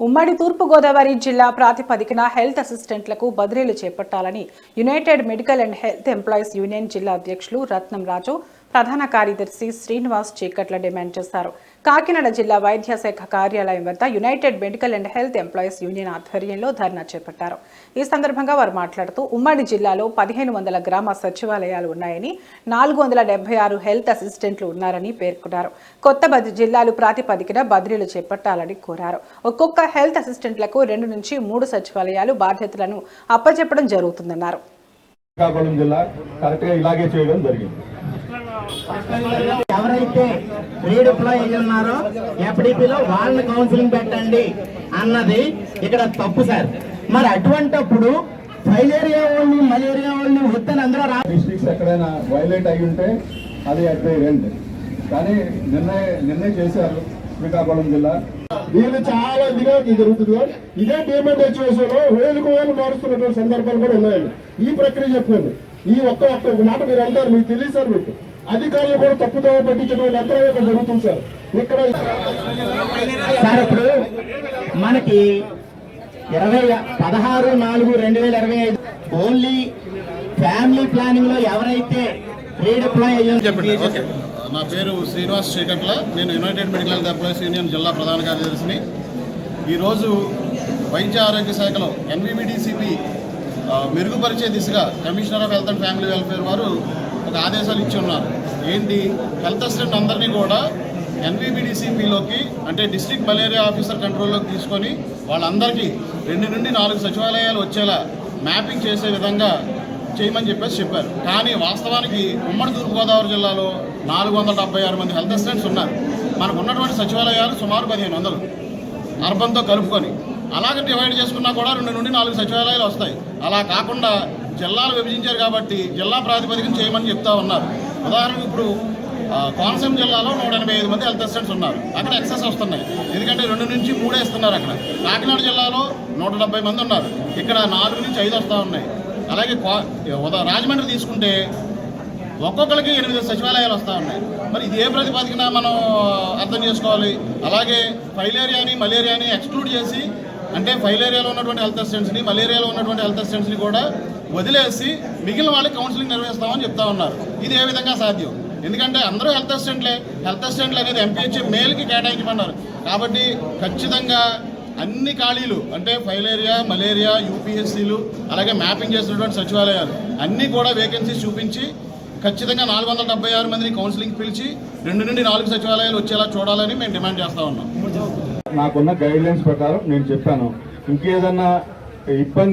ఉమ్మడి తూర్పుగోదావరి జిల్లా ప్రాతిపదికన హెల్త్ అసిస్టెంట్లకు బదిలీలు చేపట్టాలని united medical and health employees union జిల్లా అధ్యక్షులు రత్నం రాజు ప్రధాన కార్యదర్శి శ్రీనివాస్ చీకట్ల డిమాండ్ చేశారు. కాకినాడ జిల్లా వైద్య శాఖ కార్యాలయం వద్ద united medical and health employees union ఆధ్వర్యంలో ధర్నా చేపట్టారు. ఈ సందర్భంగా వారు మాట్లాడుతూ ఉమ్మడి జిల్లాలో పదిహేను వందల గ్రామ సచివాలయాలు ఉన్నాయని నాలుగు వందల డెబ్బై ఆరు హెల్త్ అసిస్టెంట్లు ఉన్నారని పేర్కొన్నారు. కొత్త బది జిల్లాలు ప్రాతిపదికన బదిలీలు చేపట్టాలని కోరారు. ఒక్కొక్క హెల్త్ అసిస్టెంట్లకు రెండు నుంచి మూడు సచివాలయాలు బాధ్యతలను అప్పచెప్పడం జరుగుతుందన్నారు. శ్రీకాకుళం జిల్లా కరెక్ట్గా ఇలాగే చేయడం జరిగింది. ఎవరైతే రీడిప్లాయ్ అయ్యి ఉన్నారో ఎఫ్డిపిలో వాళ్ళని కౌన్సిలింగ్ పెట్టండి అన్నది ఇక్కడ తప్పు సార్. మరి అటువంటప్పుడు ఫైలేరియా వాళ్ళని మలేరియా వాళ్ళని వద్దని అందరూ రా డిస్ట్రిక్ట్స్ ఎక్కడైనా వైలేట్ అయి ఉంటే అది అట్ ది ఎండ్. కానీ నిర్ణయ నిర్ణయం చేశారు శ్రీకాకుళం జిల్లా. దీన్ని చాలా ఇదిగా జరుగుతుంది. ఇదే పేమెంట్ హెచ్ఓసీలో వేలకు వేలు మారుస్తున్నటువంటి సందర్భాలు కూడా ఉన్నాయండి. ఈ ప్రక్రియ చెప్పండి ఈ ఒక్క ఒక్క మాట మీరు అంటారు మీకు తెలియదు సార్ మీకు. అధికారులు కూడా తప్పుదో పట్టించడం అంతరం ఇక్కడ జరుగుతుంది సార్. ఇక్కడ సార్ ఇప్పుడు మనకి ఇరవై పదహారు నాలుగు రెండు వేల ఇరవై ఐదు ఓన్లీ ఫ్యామిలీ ప్లానింగ్లో ఎవరైతే రీడిప్లాయ్ అయ్యి చెప్పండి. ఓకే. నా పేరు శ్రీనివాస్ చీకట్ల నేను united medical health employees union జిల్లా ప్రధాన కార్యదర్శిని. ఈరోజు వైద్య ఆరోగ్య శాఖలో ఎన్విబిడిసిపి మెరుగుపరిచే దిశగా commissioner of health and family welfare వారు ఒక ఆదేశాలు ఇచ్చి ఉన్నారు. ఏంటి? హెల్త్ అసిస్టెంట్ అందరినీ కూడా ఎన్వీబీడీసీపీలోకి అంటే డిస్ట్రిక్ట్ మలేరియా ఆఫీసర్ కంట్రోల్లోకి తీసుకొని వాళ్ళందరికీ రెండు నుండి నాలుగు సచివాలయాలు వచ్చేలా మ్యాపింగ్ చేసే విధంగా చేయమని చెప్పేసి చెప్పారు. కానీ వాస్తవానికి ఉమ్మడి తూర్పుగోదావరి జిల్లాలో నాలుగు వందల డెబ్బై ఆరు మంది హెల్త్ అసిస్టెంట్స్ ఉన్నారు. మనకు ఉన్నటువంటి సచివాలయాలు సుమారు పదిహేను వందలు. అర్బన్తో కలుపుకొని అలాగే డివైడ్ చేసుకున్నా కూడా రెండు నుండి నాలుగు సచివాలయాలు వస్తాయి. అలా కాకుండా జిల్లాలు విభజించారు కాబట్టి జిల్లా ప్రాతిపదికన చేయమని చెప్తా ఉన్నారు. ఉదాహరణకు ఇప్పుడు కోనసీమ జిల్లాలో నూట ఎనభై ఐదు మంది హెల్త్ అసిస్టెంట్స్ ఉన్నారు. అక్కడ ఎక్సెస్ వస్తున్నాయి. ఎందుకంటే రెండు నుంచి మూడే ఇస్తున్నారు అక్కడ. కాకినాడ జిల్లాలో నూట డెబ్బై మంది ఉన్నారు. ఇక్కడ నాలుగు నుంచి ఐదు వస్తూ ఉన్నాయి. అలాగే రాజమండ్రి తీసుకుంటే ఒక్కొక్కరికి ఎనిమిది సచివాలయాలు వస్తూ ఉన్నాయి. మరి ఇది ఏ ప్రతిపాదికన మనం అర్థం చేసుకోవాలి? అలాగే ఫైలేరియాని మలేరియాని ఎక్స్క్లూడ్ చేసి అంటే ఫైలేరియాలో ఉన్నటువంటి హెల్త్ అసిస్టెంట్స్ని మలేరియాలో ఉన్నటువంటి హెల్త్ అసిస్టెంట్స్ని కూడా వదిలేసి మిగిలిన వాళ్ళకి కౌన్సిలింగ్ నిర్వహిస్తామని చెప్తా ఉన్నారు. ఇది ఏ విధంగా సాధ్యం? ఎందుకంటే అందరూ హెల్త్ అసిస్టెంట్లే. హెల్త్ అసిస్టెంట్లు అనేది ఎంపీహెచ్ మేల్కి కేటాయించమన్నారు. కాబట్టి ఖచ్చితంగా అన్ని ఖాళీలు అంటే ఫైలేరియా మలేరియా యూపీఎస్సీలు అలాగే మ్యాపింగ్ చేసినటువంటి సచివాలయాలు అన్నీ కూడా వేకెన్సీస్ చూపించి ఖచ్చితంగా నాలుగు వందల డెబ్బై ఆరు మందిని కౌన్సిలింగ్ పిలిచి రెండు నుండి నాలుగు సచివాలయాలు వచ్చేలా చూడాలని మేము డిమాండ్ చేస్తా ఉన్నాం. నాకున్న గైడ్ లైన్స్ ప్రకారం నేను చెప్పాను. ఇంకేదన్నా ఇబ్బంది